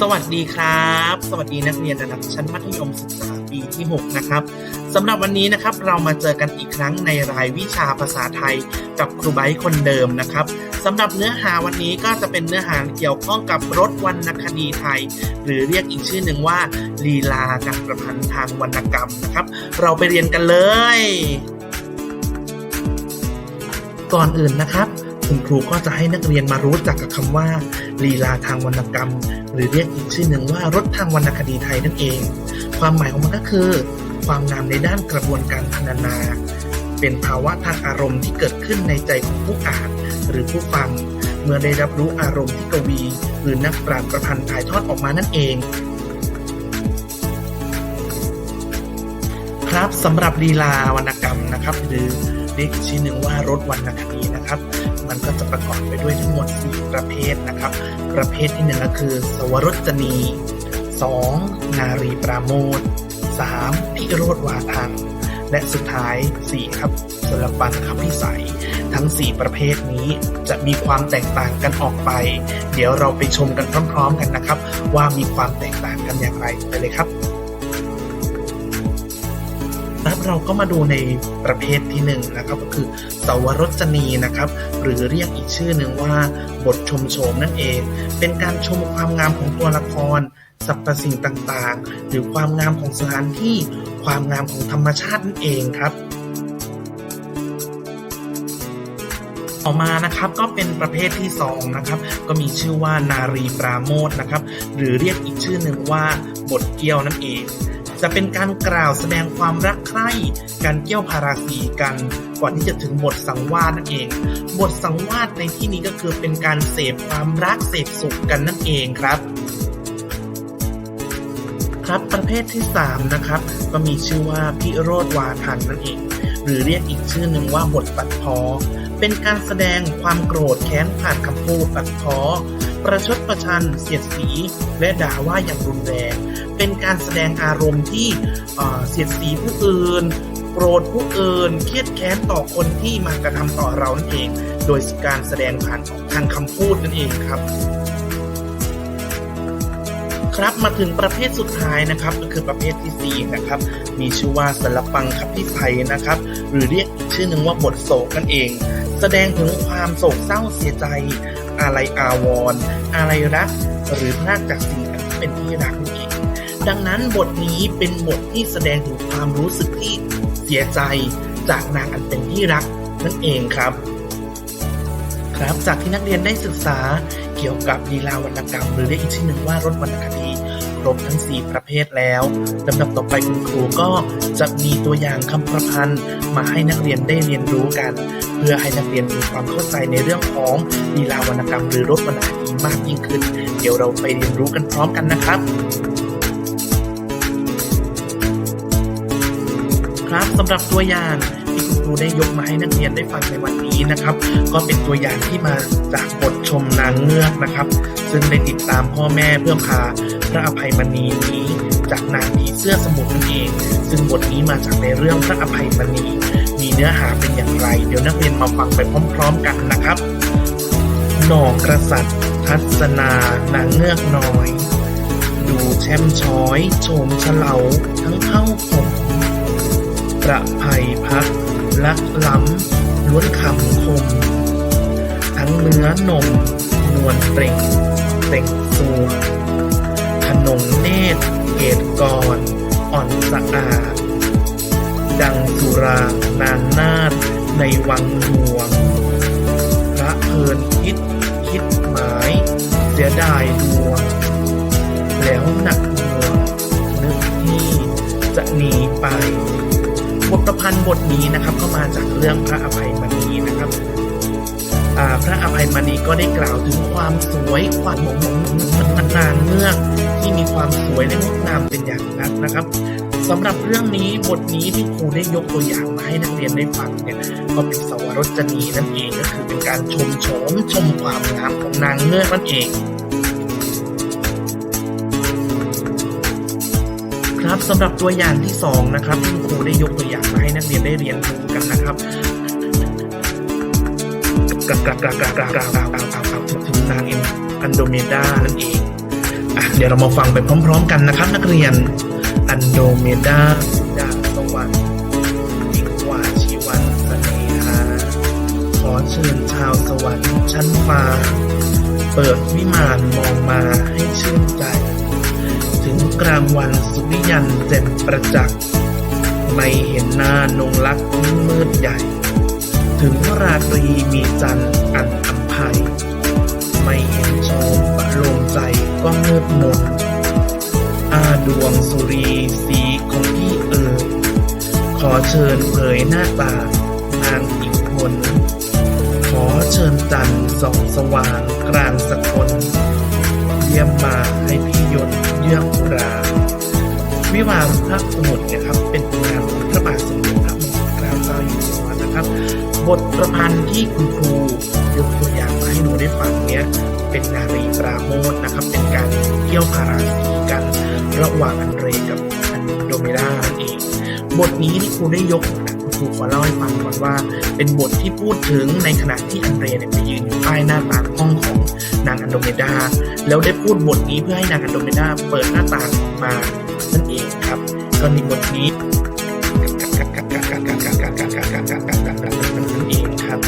สวัสดีครับ สวัสดีนักเรียนระดับชั้นมัธยมศึกษาปีที่ 6 นะครับสำหรับวันนี้นะครับเรามาเจอกันอีกครั้งในรายวิชาภาษาไทยกับครูไบร์คนเดิมนะครับสำหรับเนื้อหาวันนี้ก็จะเป็นเนื้อหาเกี่ยวข้องกับรถวรรณคดีไทย หรือเรียกอีกชื่อหนึ่งว่าลีลาการประพันธ์ทางวรรณกรรมนะครับ เราไปเรียนกันเลย ก่อนอื่นนะครับคุณครูก็จะให้นักเรียนมารู้จักกับคำว่า ลีลาทางวรรณกรรม หรือเรียกอีกชื่อหนึ่งว่ารถทางวรรณคดีไทยนั่นเอง ความหมายของมันก็คือ ความงามในด้านกระบวนการพรรณนา เป็นภาวะทางอารมณ์ที่เกิดขึ้นในใจของผู้อ่านหรือผู้ฟัง เมื่อได้รับรู้อารมณ์ที่กวี หรือนักปราชญ์ประพันธ์ถ่ายทอดออกมานั่นเองครับสำหรับลีลาวรรณกรรมนะครับ หรือ เรียกอีกชื่อหนึ่งว่ารถวรรณคดีนะครับ มันก็จะประกอบไปด้วยทั้งหมด 4 ประเภทนะครับ ประเภทที่หนึ่งก็คือ สวรจนี 2. นารีปราโมท 3. พิโรธวาทันและสุดท้าย 4 ครับสลปันคำพิสัย ทั้ง 4 ประเภทนี้จะมีความแตกต่างกันออกไป เดี๋ยวเราไปชมกันพร้อม ๆ กันนะครับ ว่ามีความแตกต่างกันอย่างไรไปเลยครับ ครับเราก็มาดูในประเภทที่หนึ่งนะครับก็คือสวรจนีนะครับ หรือเรียกอีกชื่อหนึ่งว่าบทชมโฉมนั่นเอง เป็นการชมความงามของตัวละครสรรพสิ่งต่างๆ หรือความงามของสถานที่ความงามของธรรมชาตินั่นเองครับต่อมานะครับก็เป็นประเภทที่สองนะครับก็มีชื่อว่านารีปราโมทนะครับหรือเรียกอีกชื่อหนึ่งว่าบทเกี้ยวนั่นเอง จะเป็นการกล่าวแสดงความรักใคร่การเกี่ยวพาราสีกันก่อนที่จะถึงบทสังวาสนั่นเอง บทสังวาสในที่นี้ก็คือเป็นการเสพความรักเสพสุขกันนั่นเองครับครับประเภทที่ 3 นะครับ ก็มีชื่อว่าพิโรธวาทันนั่นเอง หรือเรียกอีกชื่อหนึ่งว่าบทตัดพอ เป็นการแสดงความโกรธแค้นผ่านคำพูดตัดพอ ประชดประชัน เสียดสี และด่าว่าอย่างรุนแรง เป็นการแสดงอารมณ์ที่เสียดสีผู้อื่นโกรธผู้อื่นเครียดแค้นต่อคนที่มากระทำต่อเรานั่นเอง โดยการแสดงผ่านทางคำพูดนั่นเองครับ ครับมาถึงประเภทสุดท้ายนะครับก็คือประเภทที่4นะครับมีชื่อว่าสลปังคับพิไทยนะครับ หรือเรียกอีกชื่อหนึ่งว่าบทโศกนั่นเอง แสดงถึงความโศกเศร้าเสียใจ อะไรอาวรณ์อะไรรัก หรือพลากจากสิ่งที่เป็นที่รักนั่นเอง ดังนั้นบทนี้เป็นบทที่แสดงถึงความรู้สึกที่เสียใจจากนางอันเป็นที่รักนั่นเองครับ ครับจากที่นักเรียนได้ศึกษาเกี่ยวกับลีลาวรรณกรรม หรือเรียกอีกชื่อหนึ่งว่ารถวรรณคดีครบทั้ง 4 ประเภทแล้วลำดับต่อไปคุณครูก็จะมีตัวอย่างคำประพันธ์มาให้นักเรียนได้เรียนรู้กัน เพื่อให้นักเรียนมีความเข้าใจในเรื่องของลีลาวรรณกรรม หรือรถวรรณคดีมากยิ่งขึ้น เดี๋ยวเราไปเรียนรู้กันพร้อมกันนะครับ ครับสำหรับตัวอย่างที่คุณครูได้ยกมาให้นักเรียนได้ฟังในวันนี้นะครับ ก็เป็นตัวอย่างที่มาจากบทชมนางเงือกนะครับ ซึ่งได้ติดตามพ่อแม่เพื่อพาพระอภัยมณีนี้จากนางผีเสื้อสมุทรนั่นเอง ซึ่งบทนี้มาจากในเรื่องพระอภัยมณี มีเนื้อหาเป็นอย่างไร เดี๋ยวนักเรียนมาฟังไปพร้อม ๆ กันนะครับ หน่อกษัตริย์ทัศนานางเงือกน้อย ดูแช่มช้อย โฉมเฉลาทั้งเข้าผม ประภัยพักลักล้ำล้วนคำคม ทั้งเนื้อนม นวลเปล่งเปล่งสัวขนงเนตรเกตกร อ่อนสะอาด ดังสุรานานนาดในวังหลวง พระเพลินคิดคิดหมาย เสียดายดวง แล้วหนัก บทนี้นะครับก็มาจากเรื่องพระอภัยมณีนะครับพระอภัยมณีก็ได้กล่าวถึงความสวยความหมองมองนางเงือกที่มีความสวยและงดงามเป็นอย่างนักนะครับสำหรับเรื่องนี้บทนี้ที่ครูได้ยกตัวอย่างมาให้นักเรียนได้ฟังเนี่ยก็เป็นสวรจนีนั่นเองก็คือเป็นการชมโฉมชมความงามของนางเงือกนั่นเอง ครับสำหรับตัวอย่างที่สองนะครับที่ครูได้ยกตัวอย่างมาให้นักเรียนได้เรียนรู้กันนะครับกล่าวกล่าวกล่าวกล่าวกล่าวกล่าวกล่าวกล่าวถึงนางเอ็นอันโดเมดานั่นเองอะเดี๋ยวเรามาฟังไปพร้อม ๆ กันนะครับ นักเรียนอันโดเมดาดาตะวันยิ่งกว่าชีวันเสน่หาขอเชิญชาวสวรรค์ชั้นฟ้าเปิดวิมานมองมาให้ชื่นใจถึ งกลางวันสุริยันแจ่มประจักษ์ไม่เห็นหน้านงลักษ์มืดใหญ่ ถึงราตรีมีจันทร์อันอัมภัย ไม่เห็นโชมประโลมใจก็มืดมนอาดวงสุรีสีของพี่เอ๋ยขอเชิญเผยหน้าตานางอีกคนขอเชิญจันทร์ส่องสว่างกลางสกลเยี่ยมมาให้พี่ยศ เยื่อกราวิวาห์พระสมุทรเนะครับ เป็นผลงานของพระบาทสมเด็จพระมงกุฎเกล้าเจ้าอยู่หัวนะครับ บทประพันธ์ที่คุณครูยกตัวอย่างมาให้หนูได้ฟังเนี้ยเป็นนารีปราโมทนะครับ เป็นการเกี่ยวพาราสีกันระหว่างอันเรกับอันโดเมดานั่นเอง บทนี้ที่ครูได้ยกนะคุณครูขอเล่าให้ฟังก่อนว่า เป็นบทที่พูดถึงในขณะที่อันเรเนี่ยไปยืนอยู่ใต้หน้าต่างห้องของ นางอันโดเมดา แล้วได้พูดบทนี้เพื่อให้นางอันโดเมดาเปิดหน้าต่างออกมานั่นเองครับ ก็มีบทนี้นั่นเองครับ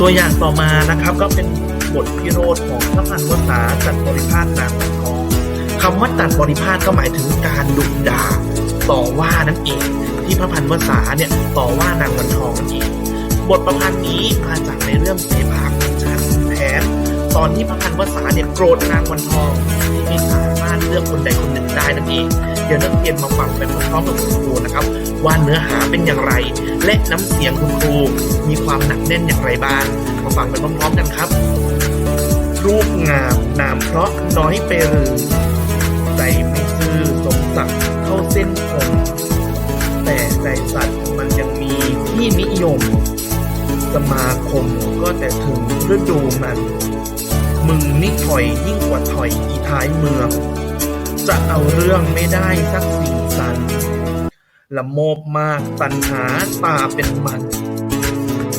ตัวอย่างต่อมานะครับก็เป็นบทพิโรธของพระพันวษาจัดบริพาทนางทองคำว่าจัดบริพาทก็หมายถึงการดุด่าต่อว่านั่นเอง ที่พระพันวษาเนี่ยต่อว่านางวันทองนั่นเอง บทประพันธ์นี้มาจากในเรื่องเสภาของชาติแผนตอนที่พระพันวษาเนี่ยโกรธนางวันทองที่ไม่สามารถเลือกคนใดคนหนึ่งได้นั่นเองเดี๋ยวนักเรียนมาฟังไปพร้อมๆกับคุณครูนะครับ ว่าเนื้อหาเป็นอย่างไร และน้ำเสียงคุณครูมีความหนักแน่นอย่างไรบ้างมาฟังไปพร้อมๆกันครับ รูปงามนามเพราะน้อยไปหรือใจไม่ซื่อสมศักดิ์เท่าเส้นผมแต่ใจสัตว์มันยังมีที่นิยม สมาคมก็แต่ถึงฤดูมัน มึงนี่ถอยยิ่งกว่าถอยอีท้ายเมือง จะเอาเรื่องไม่ได้สักสิ่งสัน ละโมบมากตันหาตาเป็นมัน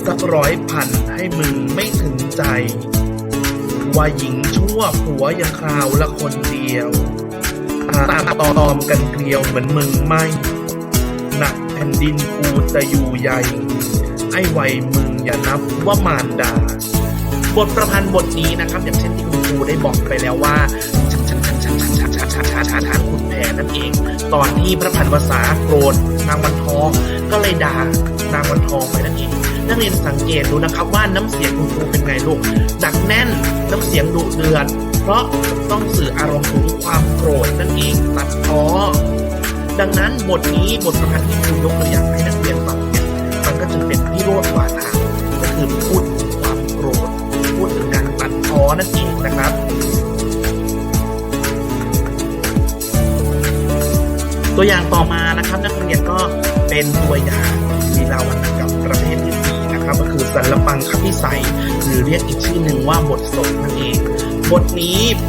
สักร้อยพันให้มึงไม่ถึงใจ ว่าหญิงชั่วผัวยังคราวละคนเดียวตาตอมกันเกลียวเหมือนมึงไม่ หนักแผ่นดินกูจะอยู่ใหญ่ ไอ้ไวมึง อย่านับว่ามารดา บทประพันธ์บทนี้นะครับ อย่างเช่นที่คุณครูได้บอกไปแล้วว่าชันชันชันชันชันชันชันชันชันชันชันขุนแผนนั่นเอง ตอนที่พระพันวษาโกรธนางวันทองก็เลยด่านางวันทองไปนั่นเองนักเรียนสังเกตดูนะครับว่าน้ำเสียงคุณครูเป็นไงลูกหนักแน่นน้ำเสียงดุเดือด เพราะต้องสื่ออารมณ์ถึงความโกรธนั่นเองตัดพ้อดังนั้นบทนี้บทประพันธ์ที่ครูยกตัวอย่างให้นักเรียน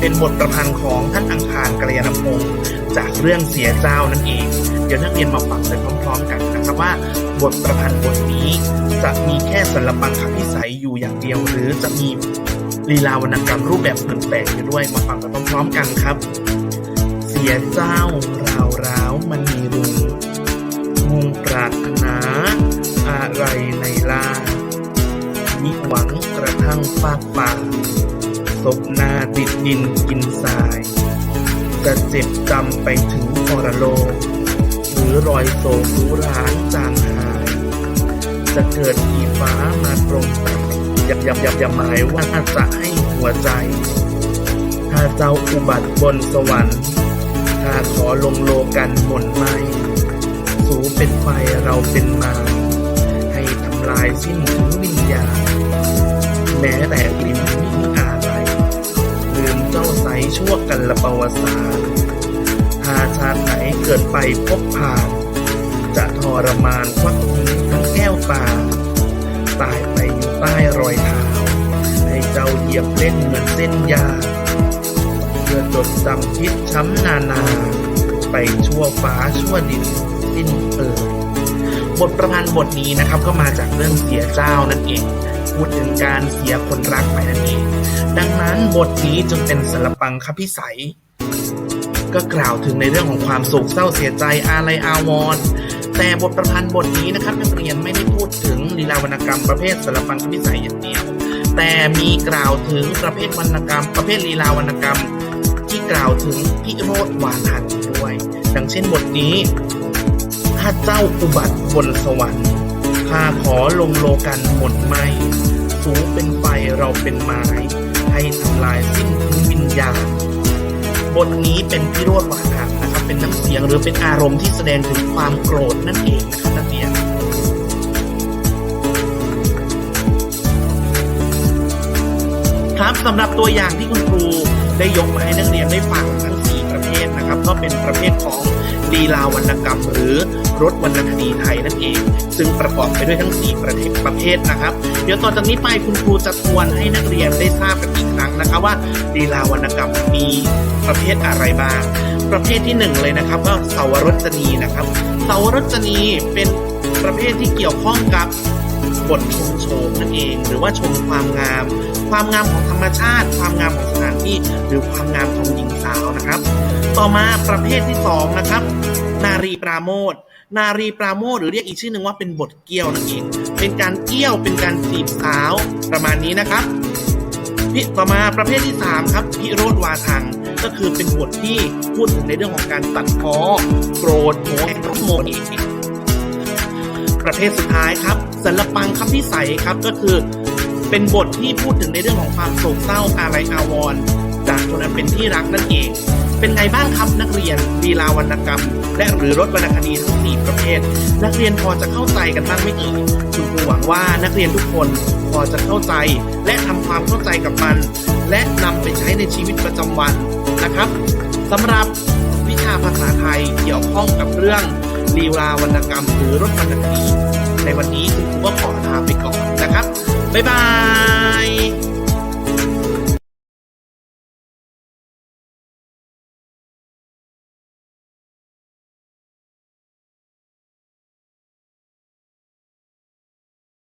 เป็นบทประพันธ์ของท่านอังคารกัลยาณพงศ์จากเรื่องเสียเจ้านั่นเอง เดี๋ยวนักเรียนมาฟังไปพร้อมๆกันนะครับว่า บทประพันธ์บทนี้จะมีแค่สัลปังคพิสัยอยู่อย่างเดียว หรือจะมีลีลาวรรณกรรมรูปแบบอื่นแฝงอยู่ด้วยมาฟังไปพร้อมๆกันครับ เสียเจ้าราวร้าวมันมีรุงมุงปรารถนาอะไรในลามิหวังกระทั่งฟากฟ้า ศพหน้าติดดินกินทราย จะเจ็บจำไปถึงพรโลกหรือรอยโศกรู้ร้างจางหาย จะเกิดอีฟ้ามาตรงไปอย่าอย่าอย่าอย่าหมายว่าจะให้หัวใจ ถ้าเจ้าอุบัติบนสวรรค์ถ้าขอลงโลกันหมนไหมสูเป็นไฟเราเป็นมา ให้ทำลายสิ้นถึงวิญญาณแม้แต่ริมมิอาไรลืม เจ้าใสชั่วกันละประวัติศาสตร์ถ้าชาติไหนเกิดไปพบผ่าน จะทรมานควักทิ้งทั้งแก้วตา ตายไปอยู่ใต้รอยเท้า ให้เจ้าเหยียบเล่นเหมือนเส้นยา เพื่อจดจำคิดช้ำนานา ไปชั่วฟ้าชั่วดินสิ้นเปิดบทประพันธ์บทนี้นะครับก็มาจากเรื่องเสียเจ้านั่นเอง พูดถึงการเสียคนรักไปนั่นเอง ดังนั้นบทนี้จึงเป็นศิลปังคพิสัย ก็กล่าวถึงในเรื่องของความโศกเศร้าเสียใจอาลัยอาวรณ์แต่บทประพันธ์บทนี้นะครับนักเรียนไม่ได้พูดถึงลีลาวรรณกรรมประเภทศิลปังคพิสัยอย่างเดียว แต่มีกล่าวถึงประเภทวรรณกรรม ประเภทลีลาวรรณกรรม ที่กล่าวถึงพิโรธวาทันด้วย ดังเช่นบทนี้ข้าเจ้าอุบัติบนสวรรค์าขอลงโลกันหมดไหมสูงเป็นไฟเราเป็นไม้ให้ทำลายสิ้นพื้นวิญญาณบทนี้เป็นพิโรธวาทะนะครับ เป็นน้ำเสียงหรือเป็นอารมณ์ที่แสดงถึงความโกรธนั่นเองนะครับนักเรียนครับสำหรับตัวอย่างที่คุณครูได้ยกมาให้นักเรียนได้ฟังทั้ง4ประเภทนะครับ ก็เป็นประเภทของลีลาวรรณกรรม หรือ รถวรรณคดีไทยนั่นเอง ซึ่งประกอบไปด้วยทั้ง 4 ประเภทประเภทนะครับ เดี๋ยวต่อจากนี้ไปคุณครูจะทวนให้นักเรียนได้ทราบกันอีกครั้งนะครับว่าลีลาวรรณกรรมมีประเภทอะไรบ้าง ประเภทที่หนึ่งเลยนะครับก็เสาวรจนีนะครับเสาวรจนีเป็นประเภทที่เกี่ยวข้องกับบทชมโฉมนั่นเอง หรือว่าชมความงาม ความงามของธรรมชาติ ความงามของสถานที่ หรือความงามของหญิงสาวนะครับ ต่อมาประเภทที่สองนะครับ นารีปราโมท นารีปราโมทหรือเรียกอีกชื่อหนึ่งว่าเป็นบทเกี้ยวนั่นเอง เป็นการเกี้ยวเป็นการจีบสาวประมาณนี้นะครับพิต่อมาประเภทที่สามครับพิโรธวาทัง ก็คือเป็นบทที่พูดถึงในเรื่องของการตัดพ้อโกรธโหยโมโหอีกประเภทสุดท้ายครับศิลปังคำพิสัยครับก็คือเป็นบทที่พูดถึงในเรื่องของความโศกเศร้าอาลัยอาวรณ์จากคนอันเป็นที่รักนั่นเอง เป็นไงบ้างครับนักเรียนลีลาวรรณกรรม และหรือรถวรรณคดีทั้งสี่ประเภท นักเรียนพอจะเข้าใจกันบ้างไหมเอ่ยคุณครูหวังว่านักเรียนทุกคนพอจะเข้าใจ และทำความเข้าใจกับมัน และนำไปใช้ในชีวิตประจำวันนะครับสำหรับวิชาภาษาไทยเกี่ยวข้องกับเรื่องลีลาวรรณกรรม หรือรถวรรณคดีในวันนี้คุณครูก็ขอลาไปก่อนนะครับบ๊ายบาย